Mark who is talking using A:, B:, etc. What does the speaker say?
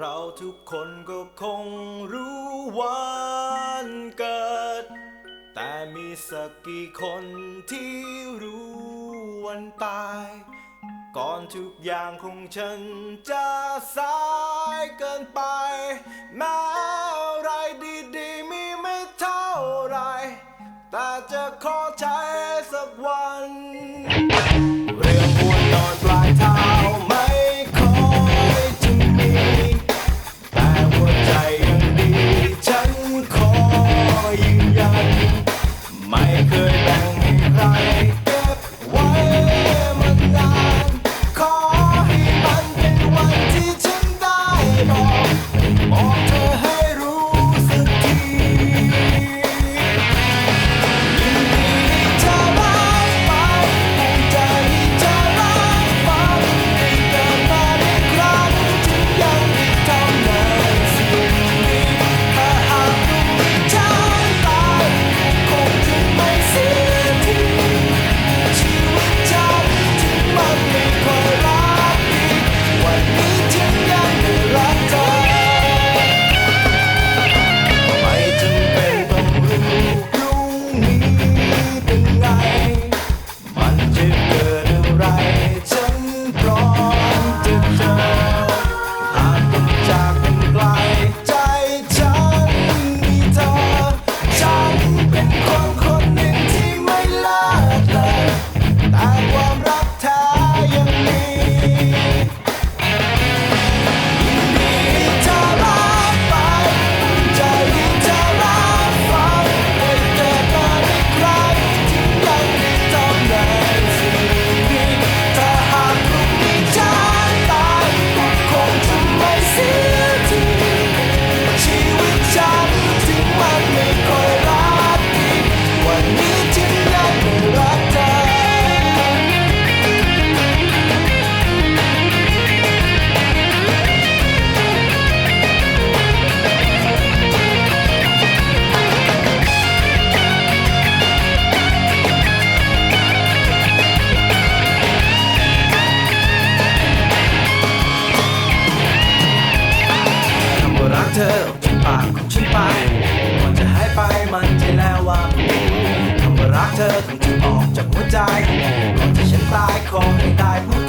A: เราทุกคนก็คงรู้วันเกิด แต่มีสักกี่คนที่รู้วันตาย ก่อนทุกอย่างคงฉันจะสายเกินไป แม้อะไรดีๆ มีไม่เท่าไร แต่จะขอใช้สักวัน Kırdan kırdan เธอออกปากของฉันไปก่อนจะหายไปมันใจแล้วว่าคำว่ารักเธอคงจะออกจากหัวใจก่อนที่ฉันตายขอให้ตายพรา